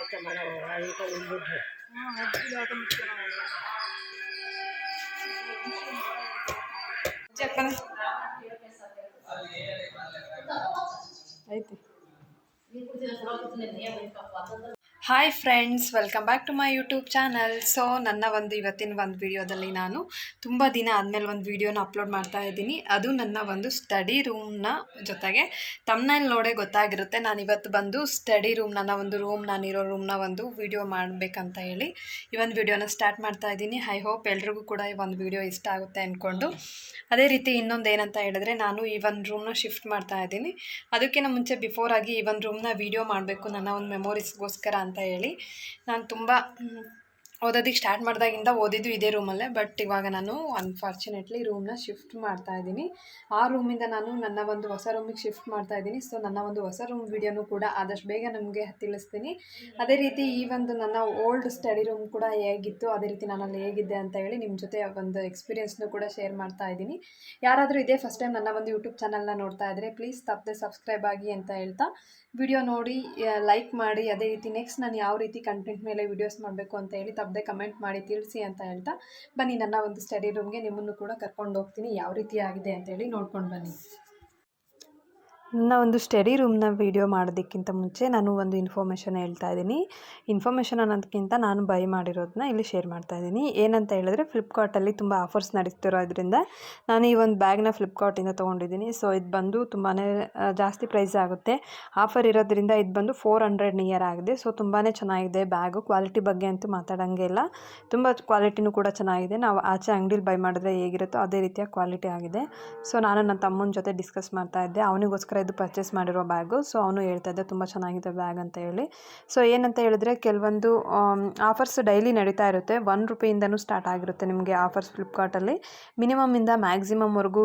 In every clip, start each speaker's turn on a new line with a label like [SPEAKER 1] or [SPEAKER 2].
[SPEAKER 1] ಆಯ್ತು ಮಾಡೋ ಅದಕ್ಕೆ ಉಳ್ಬಿಟ್ರೆ
[SPEAKER 2] ಐತಿ hi friends welcome back to my YouTube channel so ನನ್ನ ಒಂದು ಇವತ್ತಿನ ಒಂದು ವಿಡಿಯೋದಲ್ಲಿ ನಾನು ತುಂಬ ದಿನ ಆದಮೇಲೆ ಒಂದು ವಿಡಿಯೋನ ಅಪ್ಲೋಡ್ ಮಾಡ್ತಾ ಇದ್ದೀನಿ. ಅದು ನನ್ನ ಒಂದು ಸ್ಟಡಿ ರೂಮ್ನ ಜೊತೆಗೆ ತಮ್ಮನಲ್ಲಿ ನೋಡೇ ಗೊತ್ತಾಗಿರುತ್ತೆ. ನಾನು ಇವತ್ತು ಬಂದು ಸ್ಟಡಿ ರೂಮ್ ನನ್ನ ಒಂದು ರೂಮ್ ನಾನಿರೋ ರೂಮ್ನ ಒಂದು ವಿಡಿಯೋ ಮಾಡಬೇಕಂತ ಹೇಳಿ ಈ ಒಂದು ವಿಡಿಯೋನ ಸ್ಟಾರ್ಟ್ ಮಾಡ್ತಾ ಇದ್ದೀನಿ. ಐ ಹೋಪ್ ಎಲ್ರಿಗೂ ಕೂಡ ಈ ಒಂದು ವಿಡಿಯೋ ಇಷ್ಟ ಆಗುತ್ತೆ ಅಂದ್ಕೊಂಡು ಅದೇ ರೀತಿ ಇನ್ನೊಂದು ಏನಂತ ಹೇಳಿದ್ರೆ ನಾನು ಈ ಒಂದು ರೂಮ್ನ ಶಿಫ್ಟ್ ಮಾಡ್ತಾ ಇದ್ದೀನಿ. ಅದಕ್ಕಿಂತ ಮುಂಚೆ ಬಿಫೋರ್ ಆಗಿ ಈ ಒಂದು ರೂಮ್ನ ವಿಡಿಯೋ ಮಾಡಬೇಕು ನನ್ನ ಒಂದು ಮೆಮೊರೀಸ್ಗೋಸ್ಕರ ಅಂತ ಹೇಳಿ ನಾನು ತುಂಬ ಓದೋದಕ್ಕೆ ಸ್ಟಾರ್ಟ್ ಮಾಡಿದಾಗಿಂದ ಓದಿದ್ದು ಇದೇ ರೂಮಲ್ಲೇ ಬಟ್ ಇವಾಗ ನಾನು ಅನ್ಫಾರ್ಚುನೇಟ್ಲಿ ರೂಮ್ನ ಶಿಫ್ಟ್ ಮಾಡ್ತಾ ಇದ್ದೀನಿ. ಆ ರೂಮಿಂದ ನಾನು ನನ್ನ ಒಂದು ಹೊಸ ರೂಮಿಗೆ ಶಿಫ್ಟ್ ಮಾಡ್ತಾ ಇದ್ದೀನಿ. ಸೊ ನನ್ನ ಒಂದು ಹೊಸ ರೂಮ್ ವಿಡಿಯೋನು ಕೂಡ ಆದಷ್ಟು ಬೇಗ ನಮಗೆ ತಿಳಿಸ್ತೀನಿ. ಅದೇ ರೀತಿ ಈ ಒಂದು ನನ್ನ ಓಲ್ಡ್ ಸ್ಟಡಿ ರೂಮ್ ಕೂಡ ಹೇಗಿತ್ತು, ಅದೇ ರೀತಿ ನಾನು ಅಲ್ಲಿ ಹೇಗಿದ್ದೆ ಅಂತ ಹೇಳಿ ನಿಮ್ಮ ಜೊತೆ ಒಂದು ಎಕ್ಸ್ಪೀರಿಯೆನ್ಸ್ನು ಕೂಡ ಶೇರ್ ಮಾಡ್ತಾ ಇದ್ದೀನಿ. ಯಾರಾದರೂ ಇದೇ ಫಸ್ಟ್ ಟೈಮ್ ನನ್ನ ಒಂದು ಯೂಟ್ಯೂಬ್ ಚಾನಲ್ನ ನೋಡ್ತಾ ಇದ್ದರೆ ಪ್ಲೀಸ್ ತಪ್ಪದೆ ಸಬ್ಸ್ಕ್ರೈಬ್ ಆಗಿ ಅಂತ ಹೇಳ್ತಾ ವಿಡಿಯೋ ನೋಡಿ ಲೈಕ್ ಮಾಡಿ, ಅದೇ ರೀತಿ ನೆಕ್ಸ್ಟ್ ನಾನು ಯಾವ ರೀತಿ ಕಂಟೆಂಟ್ ಮೇಲೆ ವಿಡಿಯೋಸ್ ಮಾಡಬೇಕು ಅಂತ ಹೇಳಿ ತಪ್ಪದೆ ಕಮೆಂಟ್ ಮಾಡಿ ತಿಳಿಸಿ ಅಂತ ಹೇಳ್ತಾ, ಬನ್ನಿ ನನ್ನ ಒಂದು ಸ್ಟಡಿ ರೂಮ್ಗೆ ನಿಮ್ಮನ್ನು ಕೂಡ ಕರ್ಕೊಂಡು ಹೋಗ್ತೀನಿ, ಯಾವ ರೀತಿ ಆಗಿದೆ ಅಂತ ಹೇಳಿ ನೋಡ್ಕೊಂಡು ಬನ್ನಿ. ನನ್ನ ಒಂದು ಸ್ಟಡಿ ರೂಮ್ನ ವೀಡಿಯೋ ಮಾಡೋದಕ್ಕಿಂತ ಮುಂಚೆ ನಾನು ಒಂದು ಇನ್ಫಾರ್ಮೇಷನ್ ಹೇಳ್ತಾ ಇದ್ದೀನಿ. ಇನ್ಫಾರ್ಮೇಷನ್ ಅನ್ನೋದಕ್ಕಿಂತ ನಾನು ಬೈ ಮಾಡಿರೋದನ್ನ ಇಲ್ಲಿ ಶೇರ್ ಮಾಡ್ತಾ ಇದ್ದೀನಿ. ಏನಂತ ಹೇಳಿದ್ರೆ ಫ್ಲಿಪ್ಕಾರ್ಟಲ್ಲಿ ತುಂಬ ಆಫರ್ಸ್ ನಡೀತಿರೋದ್ರಿಂದ ನಾನು ಈ ಒಂದು ಬ್ಯಾಗ್ನ ಫ್ಲಿಪ್ಕಾರ್ಟಿಂದ ತೊಗೊಂಡಿದ್ದೀನಿ. ಸೊ ಇದು ಬಂದು ತುಂಬಾ ಜಾಸ್ತಿ ಪ್ರೈಸ್ ಆಗುತ್ತೆ. ಆಫರ್ ಇರೋದ್ರಿಂದ ಇದು ಬಂದು ಫೋರ್ ಹಂಡ್ರೆಡ್ ನಿಯರ್ ಆಗಿದೆ. ಸೊ ತುಂಬಾ ಚೆನ್ನಾಗಿದೆ ಬ್ಯಾಗು ಕ್ವಾಲಿಟಿ ಬಗ್ಗೆ ಅಂತೂ ಮಾತಾಡೋಂಗೆ ಇಲ್ಲ. ತುಂಬ ಕ್ವಾಲಿಟಿನೂ ಕೂಡ ಚೆನ್ನಾಗಿದೆ. ನಾವು ಆಚೆ ಅಂಗಡಿಲಿ ಬೈ ಮಾಡಿದ್ರೆ ಹೇಗಿರುತ್ತೋ ಅದೇ ರೀತಿಯ ಕ್ವಾಲಿಟಿ ಆಗಿದೆ. ಸೊ ನಾನು ನನ್ನ ತಮ್ಮನ ಜೊತೆ ಡಿಸ್ಕಸ್ ಮಾಡ್ತಾ ಇದ್ದೆ. ಅವನಿಗೋಸ್ಕರ ಇದು ಪರ್ಚೇಸ್ ಮಾಡಿರೋ ಬ್ಯಾಗು ಸೊ ಅವನು ಹೇಳ್ತಾ ಇದ್ದೆ, ತುಂಬ ಚೆನ್ನಾಗಿದೆ ಬ್ಯಾಗ್ ಅಂತ ಹೇಳಿ. ಸೊ ಏನಂತ ಹೇಳಿದ್ರೆ, ಕೆಲವೊಂದು ಆಫರ್ಸ್ ಡೈಲಿ ನಡೀತಾ ಇರುತ್ತೆ. ಒನ್ ರುಪಿಯಿಂದನೂ ಸ್ಟಾರ್ಟ್ ಆಗಿರುತ್ತೆ ನಿಮಗೆ ಆಫರ್ಸ್ ಫ್ಲಿಪ್ಕಾರ್ಟಲ್ಲಿ ಮ್ಯಾಕ್ಸಿಮಮ್ ಮ್ಯಾಕ್ಸಿಮಮ್ವರೆಗೂ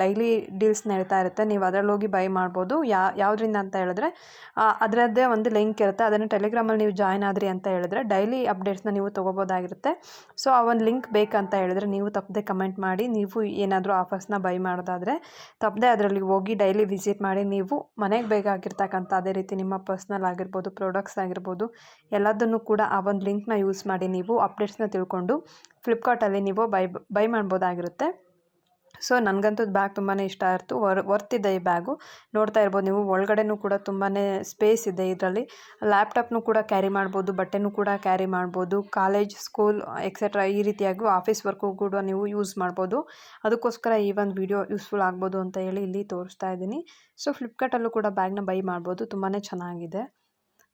[SPEAKER 2] ಡೈಲಿ ಡೀಲ್ಸ್ ನಡೀತಾ ಇರುತ್ತೆ. ನೀವು ಅದರಲ್ಲಿ ಹೋಗಿ ಬೈ ಮಾಡ್ಬೋದು. ಯಾ, ಯಾವುದರಿಂದ ಅಂತ ಹೇಳಿದ್ರೆ ಅದರದ್ದೇ ಒಂದು ಲಿಂಕ್ ಇರುತ್ತೆ. ಅದನ್ನು ಟೆಲಿಗ್ರಾಮಲ್ಲಿ ನೀವು ಜಾಯ್ನ್ ಆದ್ರಿ ಅಂತ ಹೇಳಿದ್ರೆ ಡೈಲಿ ಅಪ್ಡೇಟ್ಸ್ನ ನೀವು ತೊಗೋಬೋದಾಗಿರುತ್ತೆ. ಸೊ ಆ ಒಂದು ಲಿಂಕ್ ಬೇಕಂತ ಹೇಳಿದ್ರೆ, ನೀವು ತಪ್ಪದೆ ಕಮೆಂಟ್ ಮಾಡಿ, ನೀವು ಏನಾದರೂ ಆಫರ್ಸ್ನ ಬೈ ಮಾಡೋದಾದರೆ, ತಪ್ಪದೆ ಅದರಲ್ಲಿ ಹೋಗಿ ಡೈಲಿ ವಿಸಿಟ್ ಮಾಡಿ ನೀವು ಮನೆಗೆ ಬೇಕಾಗಿರ್ತಕ್ಕಂಥ ಅದೇ ರೀತಿ ನಿಮ್ಮ ಪರ್ಸ್ನಲ್ ಆಗಿರ್ಬೋದು, ಪ್ರಾಡಕ್ಟ್ಸ್ ಆಗಿರ್ಬೋದು, ಎಲ್ಲದನ್ನು ಕೂಡ ಆ ಒಂದು ಲಿಂಕ್ನ ಯೂಸ್ ಮಾಡಿ ನೀವು ಅಪ್ಡೇಟ್ಸ್ನ ತಿಳ್ಕೊಂಡು ಫ್ಲಿಪ್ಕಾರ್ಟಲ್ಲಿ ನೀವು ಬೈ ಬೈ ಮಾಡ್ಬೋದಾಗಿರುತ್ತೆ. ಸೊ ನನಗಂತೂ ಬ್ಯಾಗ್ ತುಂಬಾ ಇಷ್ಟ ಆಯಿತು ವರ್ ಇದೆ ಈ ಬ್ಯಾಗು ನೋಡ್ತಾ ಇರ್ಬೋದು ನೀವು ಒಳಗಡೆನೂ ಕೂಡ ತುಂಬಾ ಸ್ಪೇಸ್ ಇದೆ ಇದರಲ್ಲಿ. ಲ್ಯಾಪ್ಟಾಪ್ನು ಕೂಡ ಕ್ಯಾರಿ ಮಾಡ್ಬೋದು, ಬಟ್ಟೆನೂ ಕೂಡ ಕ್ಯಾರಿ ಮಾಡ್ಬೋದು ಕಾಲೇಜ್ ಸ್ಕೂಲ್ ಎಕ್ಸೆಟ್ರಾ ಈ ರೀತಿಯಾಗಿ ಆಫೀಸ್ ವರ್ಕು ಕೂಡ ನೀವು ಯೂಸ್ ಮಾಡ್ಬೋದು. ಅದಕ್ಕೋಸ್ಕರ ಈ ಒಂದು ವಿಡಿಯೋ ಯೂಸ್ಫುಲ್ ಆಗ್ಬೋದು ಅಂತ ಹೇಳಿ ಇಲ್ಲಿ ತೋರಿಸ್ತಾ ಇದ್ದೀನಿ. ಸೊ ಫ್ಲಿಪ್ಕಾರ್ಟಲ್ಲೂ ಕೂಡ ಬ್ಯಾಗ್ನ ಬೈ ಮಾಡ್ಬೋದು. ತುಂಬಾ ಚೆನ್ನಾಗಿದೆ.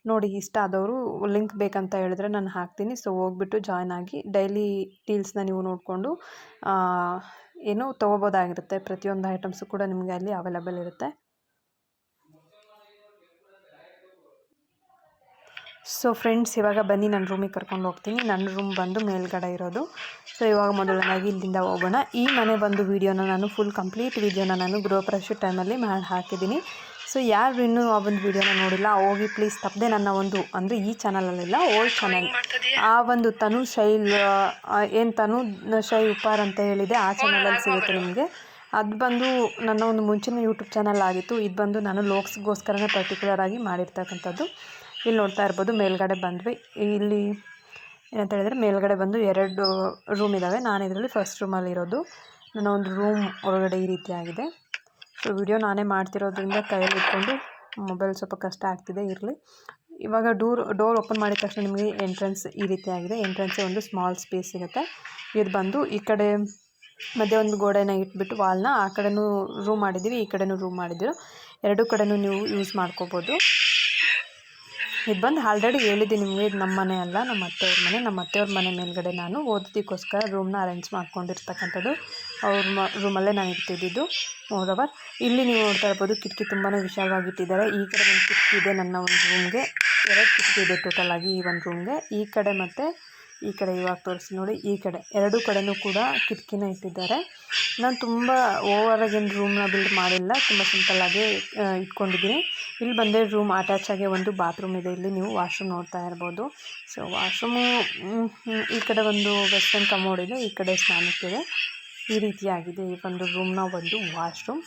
[SPEAKER 2] ನೋಡಿ ಇಷ್ಟ ಆದವರು ಲಿಂಕ್ ಬೇಕಂತ ಹೇಳಿದ್ರೆ ನಾನು ಹಾಕ್ತೀನಿ. ಸೊ ಹೋಗ್ಬಿಟ್ಟು ಜಾಯ್ನ್ ಆಗಿ ಡೈಲಿ ಡೀಲ್ಸ್ನ ನೀವು ನೋಡಿಕೊಂಡು ಏನು ತೊಗೋಬೋದಾಗಿರುತ್ತೆ. ಪ್ರತಿಯೊಂದು ಐಟಮ್ಸು ಕೂಡ ನಿಮಗೆ ಅಲ್ಲಿ ಅವೈಲಬಲ್ ಇರುತ್ತೆ. ಸೊ ಫ್ರೆಂಡ್ಸ್ ಇವಾಗ ಬನ್ನಿ ನನ್ನ ರೂಮಿಗೆ ಕರ್ಕೊಂಡು ಹೋಗ್ತೀನಿ. ನನ್ನ ರೂಮ್ ಬಂದು ಮೇಲ್ಗಡೆ ಇರೋದು. ಸೊ ಇವಾಗ ಮೊದಲನೇದಾಗಿ ಇಲ್ಲಿಂದ ಹೋಗೋಣ. ಈ ಮನೆ ಬಂದು ವೀಡಿಯೋನ ನಾನು ಫುಲ್ ಕಂಪ್ಲೀಟ್ ವೀಡಿಯೋನ ನಾನು ಗೃಹ ಪ್ರವೇಶ ಟೈಮಲ್ಲಿ ಮಾಡಿ, ಹಾಕಿದ್ದೀನಿ. ಸೊ ಯಾರು ಇನ್ನೂ ಆ ಒಂದು ವಿಡಿಯೋನ ನೋಡಿಲ್ಲ ಹೋಗಿ ಪ್ಲೀಸ್ ತಪ್ಪದೆ ನನ್ನ ಒಂದು ಅಂದರೆ ಈ ಚಾನಲಲ್ಲಿಲ್ಲ ಓಲ್ಡ್ ಚಾನಲ್ ಆ ಒಂದು ತನು ಶೈಲ್ ಏನು ತನು ಶೈ ಉಪಾರ್ ಅಂತ ಹೇಳಿದೆ ಆ ಚಾನಲಲ್ಲಿ ಸಿಗುತ್ತೆ ನಿಮಗೆ. ಅದು ಬಂದು ನನ್ನ ಒಂದು ಮುಂಚಿನ ಯೂಟ್ಯೂಬ್ ಚಾನಲ್ ಆಗಿತ್ತು ಇದು ಬಂದು ನಾನು ಲೋಕ್ಸ್ಗೋಸ್ಕರನೇ ಪರ್ಟಿಕ್ಯುಲರ್ ಆಗಿ ಮಾಡಿರ್ತಕ್ಕಂಥದ್ದು. ಇಲ್ಲಿ ನೋಡ್ತಾ ಇರ್ಬೋದು ಮೇಲ್ಗಡೆ ಬಂದ್ವಿ. ಇಲ್ಲಿ ಏನಂತ ಹೇಳಿದ್ರೆ ಮೇಲ್ಗಡೆ ಬಂದು ಎರಡು ರೂಮ್ ಇದ್ದಾವೆ ನಾನು ಇದರಲ್ಲಿ ಫಸ್ಟ್ ರೂಮಲ್ಲಿರೋದು ನನ್ನ ಒಂದು ರೂಮ್ ಒಳಗಡೆ ಈ ರೀತಿಯಾಗಿದೆ. ವಿಡಿಯೋ ನಾನೇ ಮಾಡ್ತಿರೋದ್ರಿಂದ ಕೈಯಲ್ಲಿ ಇಟ್ಕೊಂಡು ಮೊಬೈಲ್ ಸ್ವಲ್ಪ ಕಷ್ಟ ಆಗ್ತಿದೆ, ಇರಲಿ. ಇವಾಗ ಡೋರ್ ಡೋರ್ ಓಪನ್ ಮಾಡಿದ ತಕ್ಷಣ ನಿಮಗೆ ಎಂಟ್ರೆನ್ಸ್ ಈ ರೀತಿ ಆಗಿದೆ. ಎಂಟ್ರೆನ್ಸೇ ಒಂದು ಸ್ಮಾಲ್ ಸ್ಪೇಸ್ ಸಿಗುತ್ತೆ ಇದು ಬಂದು ಈ ಕಡೆ ಮಧ್ಯೆ ಒಂದು ಗೋಡೆನ ಇಟ್ಬಿಟ್ಟು ವಾಲ್ನ ಆ ಕಡೆನೂ ರೂಮ್ ಮಾಡಿದ್ದೀವಿ, ಈ ಕಡೆನೂ ರೂಮ್ ಮಾಡಿದ್ದೀವಿ. ಎರಡೂ ಕಡೆನೂ ನೀವು ಯೂಸ್ ಮಾಡ್ಕೋಬೋದು. ಇದು ಬಂದು ಆಲ್ರೆಡಿ ಹೇಳಿದ್ದೀನಿ ನಿಮಗೆ, ಇದು ನಮ್ಮ ಮನೆ ಅಲ್ಲ ನಮ್ಮ ಅತ್ತೆಯವ್ರ ಮನೆ. ನಮ್ಮ ಅತ್ತೆಯವ್ರ ಮನೆ ಮೇಲ್ಗಡೆ ನಾನು ಓದೋದಕ್ಕೋಸ್ಕರ ರೂಮ್ನ ಅರೇಂಜ್ ಮಾಡ್ಕೊಂಡಿರ್ತಕ್ಕಂಥದ್ದು. ಅವ್ರ ಮ ರೂಮಲ್ಲೇ ನಾನು ಇರ್ತಿದ್ದಿದ್ದು. ಮೋರವರ್ ಇಲ್ಲಿ ನೀವು ನೋಡ್ತಾ ಇರ್ಬೋದು, ಕಿಟಕಿ ತುಂಬಾ ವಿಶಾಲವಾಗಿಟ್ಟಿದ್ದಾರೆ. ಈ ಕಡೆ ಒಂದು ಕಿಟಕಿ ಇದೆ ನನ್ನ ಒಂದು ರೂಮ್ಗೆ ಎರಡು ಕಿಟಕಿ ಇದೆ ಟೋಟಲ್ ಆಗಿ ಈ ಒಂದು ರೂಮ್ಗೆ ಈ ಕಡೆ ಮತ್ತು ಈ ಕಡೆ ಇವಾಗ ತೋರಿಸಿ ನೋಡಿ, ಈ ಕಡೆ. ಎರಡು ಕಡೆನೂ ಕೂಡ ಕಿಟಕಿನ ಇಟ್ಟಿದ್ದಾರೆ. ನಾನು ತುಂಬ ರೂಮ್ ರೂಮ್ನ ಬಿಲ್ಡ್ ಮಾಡಿಲ್ಲ, ತುಂಬ ಸಿಂಪಲ್ಲಾಗಿ ಇಟ್ಕೊಂಡಿದ್ದೀನಿ. ಇಲ್ಲಿ ಬಂದರೆ ರೂಮ್ ಅಟ್ಯಾಚ್ ಆಗಿ ಒಂದು ಬಾತ್ರೂಮ್ ಇದೆ. ಇಲ್ಲಿ ನೀವು ವಾಶ್ರೂಮ್ ನೋಡ್ತಾ ಇರ್ಬೋದು. ಸೊ ವಾಶ್ರೂಮು ಈ ಕಡೆ ಒಂದು ವೆಸ್ಟರ್ನ್ ಕಮೋಡ್ ಇದೆ, ಈ ಕಡೆ ಸ್ನಾನಕ್ಕಿದೆ. ಈ ರೀತಿಯಾಗಿದೆ ಈ ಒಂದು ರೂಮ್ನ ಒಂದು ವಾಶ್ರೂಮ್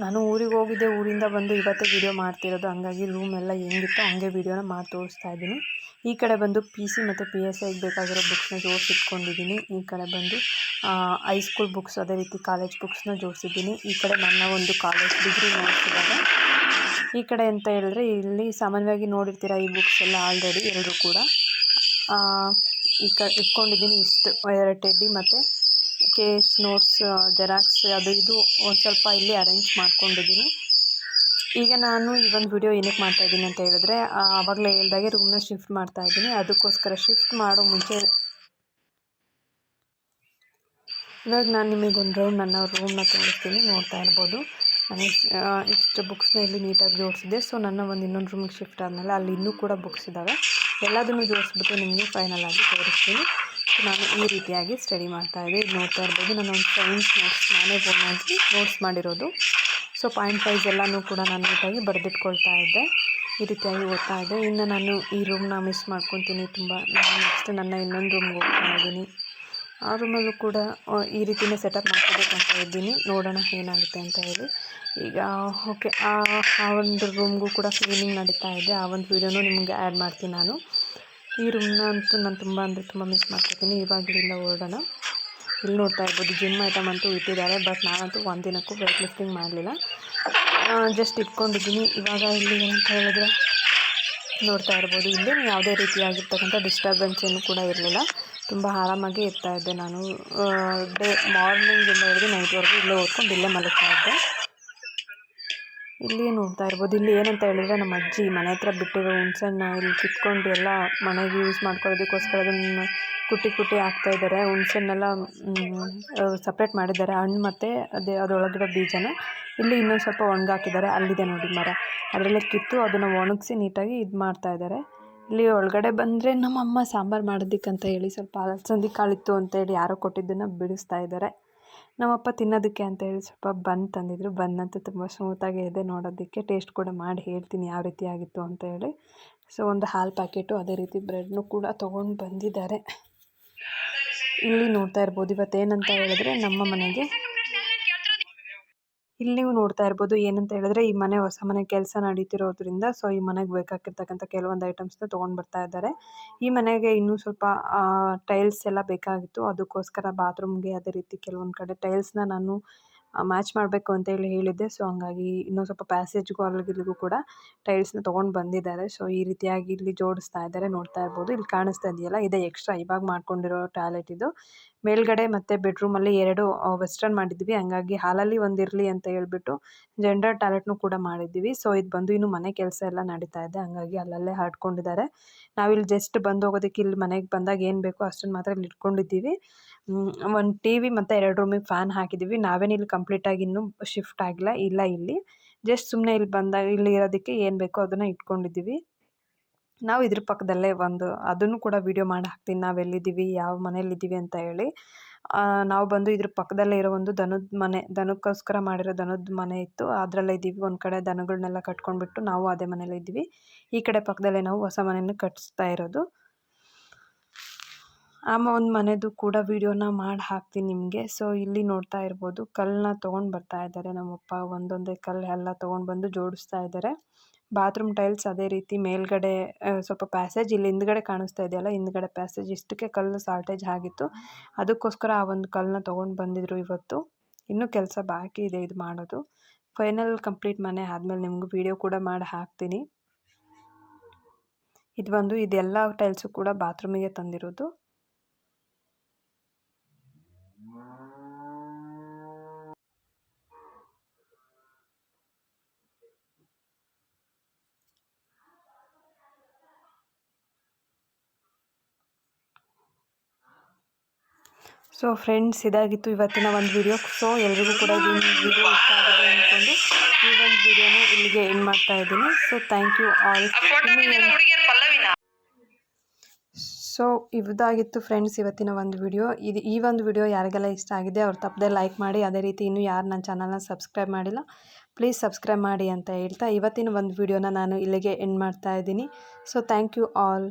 [SPEAKER 2] ನಾನು ಊರಿಗೆ ಹೋಗಿದ್ದೆ, ಊರಿಂದ ಬಂದು ಇವತ್ತೇ ವೀಡಿಯೋ ಮಾಡ್ತಿರೋದು. ಹಂಗಾಗಿ ರೂಮ್ ಎಲ್ಲ ಹೆಂಗಿತ್ತು ಹಂಗೆ ವೀಡಿಯೋನ ಮಾಡಿ ತೋರಿಸ್ತಾ ಇದ್ದೀನಿ. ಈ ಕಡೆ ಬಂದು ಪಿ ಸಿ ಮತ್ತು ಪಿ ಎಸ್ ಐಗೆ ಬೇಕಾಗಿರೋ ಬುಕ್ಸ್ನ ಜೋಡಿಸಿಟ್ಕೊಂಡಿದ್ದೀನಿ. ಈ ಕಡೆ ಬಂದು ಹೈಸ್ಕೂಲ್ ಬುಕ್ಸ್ ಅದೇ ರೀತಿ ಕಾಲೇಜ್ ಬುಕ್ಸ್ನ ಜೋಡಿಸಿದ್ದೀನಿ. ಈ ಕಡೆ ನನ್ನ ಒಂದು ಕಾಲೇಜ್ ಡಿಗ್ರಿ ನೋಡ್ತಿದ್ದಾಗ ಈ ಕಡೆ ಅಂತ ಹೇಳಿದ್ರೆ ಇಲ್ಲಿ ಸಾಮಾನ್ಯವಾಗಿ ನೋಡಿರ್ತೀರ ಈ ಬುಕ್ಸ್ ಎಲ್ಲ ಆಲ್ರೆಡಿ ಎಲ್ಲರೂ ಕೂಡ. ಈ ಕ, ಇಟ್ಕೊಂಡಿದ್ದೀನಿ ಇಷ್ಟು, ಎರಡು ಟೆಡ್ಡಿ ಮತ್ತು ಕೇಸ್ ನೋಟ್ಸ್ ಜೆರಾಕ್ಸ್ ಅದು ಇದು ಒಂದು ಸ್ವಲ್ಪ ಇಲ್ಲಿ ಅರೇಂಜ್ ಮಾಡ್ಕೊಂಡಿದ್ದೀನಿ. ಈಗ ನಾನು ಈ ಒಂದು ವಿಡಿಯೋ ಏನಕ್ಕೆ ಮಾಡ್ತಾ ಇದ್ದೀನಿ ಅಂತ ಹೇಳಿದ್ರೆ ಆವಾಗಲೇ ಹೇಳ್ದಾಗೆ ರೂಮ್ನ ಶಿಫ್ಟ್ ಮಾಡ್ತಾ ಇದ್ದೀನಿ. ಅದಕ್ಕೋಸ್ಕರ ಶಿಫ್ಟ್ ಮಾಡೋ ಮುಂಚೆ ಇವಾಗ ನಾನು ನಿಮಗೆ ಒಂದು ರೌಂಡ್ ನನ್ನ ರೂಮ್ನ ತೋರಿಸ್ತೀನಿ, ನೋಡ್ತಾ ಇರ್ಬೋದು. ನಾನು ಇಷ್ಟು ಬುಕ್ಸ್ನ ಇಲ್ಲಿ ನೀಟಾಗಿ ಜೋಡಿಸಿದ್ದೆ. ಸೊ ನನ್ನ ಒಂದು ಇನ್ನೊಂದು ರೂಮಿಗೆ ಶಿಫ್ಟ್ ಆದಮೇಲೆ ಅಲ್ಲಿ ಇನ್ನೂ ಕೂಡ ಬುಕ್ಸ್ ಇದ್ದಾವೆ ಎಲ್ಲದನ್ನು ಜೋಡಿಸ್ಬಿಟ್ಟು ನಿಮಗೆ ಫೈನಲ್ ಆಗಿ ತೋರಿಸ್ತೀನಿ. ನಾನು ಈ ರೀತಿಯಾಗಿ ಸ್ಟಡಿ ಮಾಡ್ತಾ ಇದ್ದೆ. ಇದು ನೋಡ್ತಾ ಇರ್ಬೋದು. ನಾನು ಒಂದು ಸೈನ್ಸ್ ನೋಟ್ಸ್ ನಾನೇ ಮಾಡಿ ನೋಟ್ಸ್ ಮಾಡಿರೋದು. ಸೊ ಪಾಯಿಂಟ್ ವೈಸ್ ಎಲ್ಲನೂ ಕೂಡ ನಾನು ನೀಟಾಗಿ ಬರೆದಿಟ್ಕೊಳ್ತಾ ಇದ್ದೆ. ಈ ರೀತಿಯಾಗಿ ಓದ್ತಾ ಇದ್ದೆ. ಇನ್ನು ನಾನು ಈ ರೂಮ್ನ ಮಿಸ್ ಮಾಡ್ಕೊತೀನಿ ತುಂಬ. ನಾನು ನೆಕ್ಸ್ಟ್ ನನ್ನ ಇನ್ನೊಂದು ರೂಮ್ಗೆ ಹೋಗ್ತಾ ಇದ್ದೀನಿ. ಆ ರೂಮಲ್ಲೂ ಕೂಡ ಈ ರೀತಿಯೇ ಸೆಟಪ್ ಮಾಡ್ಕೋಬೇಕು ಅಂತ ಇದ್ದೀನಿ. ನೋಡೋಣ ಏನಾಗುತ್ತೆ ಅಂತ ಹೇಳಿ. ಈಗ ಓಕೆ ಆ ಆ ಒಂದು ರೂಮ್ಗೂ ಕೂಡ ಕ್ಲೀನಿಂಗ್ ನಡೀತಾ ಇದೆ. ಆ ಒಂದು ವೀಡಿಯೋನು ನಿಮಗೆ ಆ್ಯಡ್ ಮಾಡ್ತೀನಿ ನಾನು. ಈ ರೂಮ್ನ ಅಂತೂ ನಾನು ತುಂಬ ಅಂದರೆ ತುಂಬ ಮಿಸ್ ಮಾಡ್ಕೊತೀನಿ ಇವಾಗಲಿಂದ ಹೊರಡೋಣ ಇಲ್ಲಿ ನೋಡ್ತಾ ಇರ್ಬೋದು ಜಿಮ್ ಐಟಮ್ ಅಂತೂ ಇಟ್ಟಿದ್ದಾರೆ ಬಟ್ ನಾನಂತೂ ಒಂದು ದಿನಕ್ಕೂ ವೆಯ್ಟ್ ಲಿಫ್ಟಿಂಗ್ ಮಾಡಲಿಲ್ಲ. ಜಸ್ಟ್ ಇಟ್ಕೊಂಡಿದ್ದೀನಿ. ಇವಾಗ ಇಲ್ಲಿ ಏನಂತ ಹೇಳಿದ್ರೆ, ನೋಡ್ತಾ ಇರ್ಬೋದು ಇಲ್ಲಿ ಯಾವುದೇ ರೀತಿಯಾಗಿರ್ತಕ್ಕಂಥ ಡಿಸ್ಟರ್ಬೆನ್ಸ್ ಏನು ಕೂಡ ಇರಲಿಲ್ಲ. ತುಂಬ ಆರಾಮಾಗಿ ಇರ್ತಾ ಇದ್ದೆ ನಾನು. ಡೇ ಮಾರ್ನಿಂಗಿಂದ ಹಿಡಿದು ನೈಟ್ವರೆಗೂ ಇಲ್ಲೇ ಓದ್ಕೊಂಡು ಇಲ್ಲೇ ಮಲಗ್ತಾ ಇದ್ದೆ. ಇಲ್ಲಿ ನೋಡ್ತಾ ಇರ್ಬೋದು. ಇಲ್ಲಿ ಏನಂತ ಹೇಳಿದ್ರೆ ನಮ್ಮ ಅಜ್ಜಿ ಮನೆ ಹತ್ರ ಬಿಟ್ಟಿರೋ ಹುಣ್ಸೆಹಣ್ಣ, ಇಲ್ಲಿ ಕಿತ್ಕೊಂಡು ಎಲ್ಲ ಮನೆಗೆ ಯೂಸ್ ಮಾಡ್ಕೊಳ್ಳೋದಕ್ಕೋಸ್ಕರ ಅದನ್ನು ಕುಟ್ಟಿ ಕುಟ್ಟಿ ಹಾಕ್ತಾ ಇದ್ದಾರೆ. ಹುಣ್ಸೆಹಣ್ಣೆಲ್ಲ ಸಪ್ರೇಟ್ ಮಾಡಿದ್ದಾರೆ. ಹಣ್ಣು ಮತ್ತು ಅದೇ ಅದರೊಳಗಿರೋ ಬೀಜನ ಇಲ್ಲಿ ಇನ್ನೊಂದು ಸ್ವಲ್ಪ ಒಣಗಾಕಿದ್ದಾರೆ. ಅಲ್ಲಿದೆ ನೋಡಿ ಮರ. ಅದರಲ್ಲೇ ಕಿತ್ತು ಅದನ್ನು ಒಣಗಿಸಿ ನೀಟಾಗಿ ಇದು ಮಾಡ್ತಾ ಇದ್ದಾರೆ. ಇಲ್ಲಿ ಒಳಗಡೆ ಬಂದರೆ ನಮ್ಮ ಅಮ್ಮ ಸಾಂಬಾರು ಮಾಡೋದಕ್ಕಂತ ಹೇಳಿ ಸ್ವಲ್ಪ ಅಲಸಂದಿ ಕಾಳಿತ್ತು ಅಂತೇಳಿ ಯಾರೋ ಕೊಟ್ಟಿದ್ದನ್ನು ಬಿಡಿಸ್ತಾ ಇದ್ದಾರೆ. ನಮ್ಮಪ್ಪ ತಿನ್ನೋದಕ್ಕೆ ಅಂತ ಹೇಳಿ ಸ್ವಲ್ಪ ಬನ್ ತಂದಿದ್ರು. ಬನ್ ಅಂತೂ ತುಂಬ ಸ್ಮೂತಾಗೇ ಇದೆ ನೋಡೋದಕ್ಕೆ. ಟೇಸ್ಟ್ ಕೂಡ ಮಾಡಿ ಹೇಳ್ತೀನಿ ಯಾವ ರೀತಿ ಆಗಿತ್ತು ಅಂತ ಹೇಳಿ. ಸೊ ಒಂದು ಹಾಲು ಪ್ಯಾಕೆಟು ಅದೇ ರೀತಿ ಬ್ರೆಡ್ನು ಕೂಡ ತೊಗೊಂಡು ಬಂದಿದ್ದಾರೆ. ಇಲ್ಲಿ ನೋಡ್ತಾ ಇರ್ಬೋದು. ಇವತ್ತೇನಂತ ಹೇಳಿದ್ರೆ ನಮ್ಮ ಮನೆಗೆ ಇಲ್ಲಿ ನೀವು ನೋಡ್ತಾ ಇರ್ಬೋದು ಏನಂತ ಹೇಳಿದ್ರೆ ಈ ಮನೆ, ಹೊಸ ಮನೆ ಕೆಲಸ ನಡೀತಿರೋದ್ರಿಂದ ಸೊ ಈ ಮನೆಗೆ ಬೇಕಾಗಿರ್ತಕ್ಕಂಥ ಕೆಲವೊಂದು ಐಟಮ್ಸ್ನ ತೊಗೊಂಡು ಬರ್ತಾ ಇದ್ದಾರೆ. ಈ ಮನೆಗೆ ಇನ್ನೂ ಸ್ವಲ್ಪ ಟೈಲ್ಸ್ ಎಲ್ಲ ಬೇಕಾಗಿತ್ತು. ಅದಕ್ಕೋಸ್ಕರ ಬಾತ್ರೂಮ್ಗೆ ಅದೇ ರೀತಿ ಕೆಲವೊಂದು ಕಡೆ ಟೈಲ್ಸ್ನ ನಾನು ಮ್ಯಾಚ್ ಮಾಡಬೇಕು ಅಂತ ಹೇಳಿ ಹೇಳಿದ್ದೆ. ಸೊ ಹಂಗಾಗಿ ಇನ್ನೂ ಸ್ವಲ್ಪ ಪ್ಯಾಸೇಜ್ಗೂ ಅಲ್ಲಿಗೂ ಕೂಡ ಕೂಡ ಟೈಲ್ಸ್ನ ತೊಗೊಂಡು ಬಂದಿದ್ದಾರೆ. ಸೊ ಈ ರೀತಿಯಾಗಿ ಇಲ್ಲಿ ಜೋಡಿಸ್ತಾ ಇದ್ದಾರೆ. ನೋಡ್ತಾ ಇರ್ಬೋದು. ಇಲ್ಲಿ ಕಾಣಿಸ್ತಾ ಇದೆಯಲ್ಲ? ಇದೆ ಎಕ್ಸ್ಟ್ರಾ ಇವಾಗ ಮಾಡ್ಕೊಂಡಿರೋ ಟಾಯ್ಲೆಟ್ ಇದು. ಮೇಲ್ಗಡೆ ಮತ್ತು ಬೆಡ್ರೂಮಲ್ಲಿ ಎರಡು ವೆಸ್ಟರ್ನ್ ಮಾಡಿದ್ವಿ ಹಂಗಾಗಿ ಹಾಲಲ್ಲಿ ಒಂದು ಇರಲಿ ಅಂತ ಹೇಳ್ಬಿಟ್ಟು ಜೆಂಡರ್ ಟಾಯ್ಲೆಟ್ನು ಕೂಡ ಮಾಡಿದ್ದೀವಿ. ಸೊ, ಇದು ಬಂದು ಇನ್ನು ಮನೆ ಕೆಲಸ ಎಲ್ಲ ನಡೀತಾ ಇದೆ. ಹಂಗಾಗಿ ಅಲ್ಲಲ್ಲೇ ಹಾಡ್ಕೊಂಡಿದ್ದಾರೆ. ನಾವಿಲ್ಲಿ ಜಸ್ಟ್ ಬಂದು ಹೋಗೋದಕ್ಕೆ ಇಲ್ಲಿ ಮನೆಗೆ ಬಂದಾಗ ಏನು ಬೇಕೋ ಅಷ್ಟನ್ನು ಮಾತ್ರ ಇಲ್ಲಿ ಇಟ್ಕೊಂಡಿದ್ದೀವಿ. ಒಂದು ಟಿ ವಿ ಮತ್ತು ಎರಡು ರೂಮಿಗೆ ಫ್ಯಾನ್ ಹಾಕಿದ್ದೀವಿ. ನಾವೇನು ಇಲ್ಲಿ ಕಂಪ್ಲೀಟಾಗಿ ಇನ್ನೂ ಶಿಫ್ಟ್ ಆಗಿಲ್ಲ, ಇಲ್ಲ ಇಲ್ಲಿ. ಜಸ್ಟ್ ಸುಮ್ಮನೆ ಇಲ್ಲಿ ಬಂದಾಗ, ಇಲ್ಲಿ ಇರೋದಕ್ಕೆ ಏನು ಬೇಕೋ ಅದನ್ನು ಇಟ್ಕೊಂಡಿದ್ದೀವಿ. ನಾವು ಇದ್ರ ಪಕ್ಕದಲ್ಲೇ ಒಂದು ಅದನ್ನು ಕೂಡ ವಿಡಿಯೋ ಮಾಡಿ ಹಾಕ್ತೀನಿ, ನಾವು ಎಲ್ಲಿದ್ದೀವಿ, ಯಾವ ಮನೇಲಿದ್ದೀವಿ ಅಂತ ಹೇಳಿ ನಾವು ಬಂದು ಇದ್ರ ಪಕ್ಕದಲ್ಲೇ ಇರೋ ಒಂದು ದನದ ಮನೆ, ದನಕ್ಕೋಸ್ಕರ ಮಾಡಿರೋ ದನದ ಮನೆ ಇತ್ತು, ಅದರಲ್ಲೇ ಇದ್ದೀವಿ, ಒಂದು ಕಡೆ ದನಗಳನ್ನೆಲ್ಲ ಕಟ್ಕೊಂಡ್ಬಿಟ್ಟು ನಾವು ಅದೇ ಮನೇಲಿ ಇದ್ದೀವಿ, ಈ ಕಡೆ ಪಕ್ಕದಲ್ಲೇ ನಾವು ಹೊಸ ಮನೆಯನ್ನು ಕಟ್ಟಿಸ್ತಾ ಇರೋದು. ಆಮ, ಒಂದು ಮನೆದು ಕೂಡ ವೀಡಿಯೋನ ಮಾಡಿ ಹಾಕ್ತೀನಿ ನಿಮಗೆ, ಸೊ ಇಲ್ಲಿ ನೋಡ್ತಾ ಇರ್ಬೋದು ಕಲ್ಲನ್ನ ತೊಗೊಂಡು ಬರ್ತಾ ಇದ್ದಾರೆ ನಮ್ಮಪ್ಪ, ಒಂದೊಂದೇ ಕಲ್ಲು ಎಲ್ಲ ತೊಗೊಂಡು ಬಂದು ಜೋಡಿಸ್ತಾ ಇದ್ದಾರೆ ಬಾತ್ರೂಮ್ ಟೈಲ್ಸ್ ಅದೇ ರೀತಿ ಮೇಲ್ಗಡೆ ಸ್ವಲ್ಪ ಪ್ಯಾಸೇಜ್ ಇಲ್ಲಿ ಹಿಂದ್ಗಡೆ ಕಾಣಿಸ್ತಾ ಇದೆಯಲ್ಲ, ಹಿಂದ್ಗಡೆ ಪ್ಯಾಸೇಜ್ ಇಷ್ಟಕ್ಕೆ ಕಲ್ಲು ಶಾರ್ಟೇಜ್ ಆಗಿತ್ತು. ಅದಕ್ಕೋಸ್ಕರ ಆ ಒಂದು ಕಲ್ಲನ್ನ ತೊಗೊಂಡು ಬಂದಿದ್ರು ಇವತ್ತು. ಇನ್ನೂ ಕೆಲಸ ಬಾಕಿ ಇದೆ ಇದು ಮಾಡೋದು. ಫೈನಲ್ ಕಂಪ್ಲೀಟ್ ಮನೆ ಆದಮೇಲೆ ನಿಮಗೂ ವಿಡಿಯೋ ಕೂಡ ಮಾಡಿ ಹಾಕ್ತೀನಿ. ಇದು ಬಂದು ಇದೆಲ್ಲ ಟೈಲ್ಸು ಕೂಡ ಬಾತ್ರೂಮಿಗೆ ತಂದಿರೋದು. ಸೊ ಫ್ರೆಂಡ್ಸ್ ಇದಾಗಿತ್ತು ಇವತ್ತಿನ ಒಂದು ವಿಡಿಯೋ ಸೊ ಎಲ್ರಿಗೂ ಕೂಡ ಈ ವಿಡಿಯೋ ಇಷ್ಟ ಆಗಿದೆ ಅಂದ್ಕೊಂಡು ಈ ಒಂದು ವಿಡಿಯೋನ ಇಲ್ಲಿಗೆ ಎಂಡ್ ಮಾಡ್ತಾ ಇದ್ದೀನಿ. So thank you all so ಇದಾಗಿತ್ತು ಫ್ರೆಂಡ್ಸ್ ಇವತ್ತಿನ ಒಂದು ವಿಡಿಯೋ ಇದು ಈ ಒಂದು ವಿಡಿಯೋ ಯಾರಿಗೆಲ್ಲ ಇಷ್ಟ ಆಗಿದೆ ಅವ್ರು ತಪ್ಪದೆ ಲೈಕ್ ಮಾಡಿ ಅದೇ ರೀತಿ ಇನ್ನೂ ಯಾರು ನನ್ನ ಚಾನಲ್ನ ಸಬ್ಸ್ಕ್ರೈಬ್ ಮಾಡಿಲ್ಲ ಪ್ಲೀಸ್ ಸಬ್ಸ್ಕ್ರೈಬ್ ಮಾಡಿ ಅಂತ ಹೇಳ್ತಾ ಇವತ್ತಿನ ಒಂದು ವಿಡಿಯೋನ ನಾನು ಇಲ್ಲಿಗೆ ಎಂಡ್ ಮಾಡ್ತಾ ಇದ್ದೀನಿ. So thank you all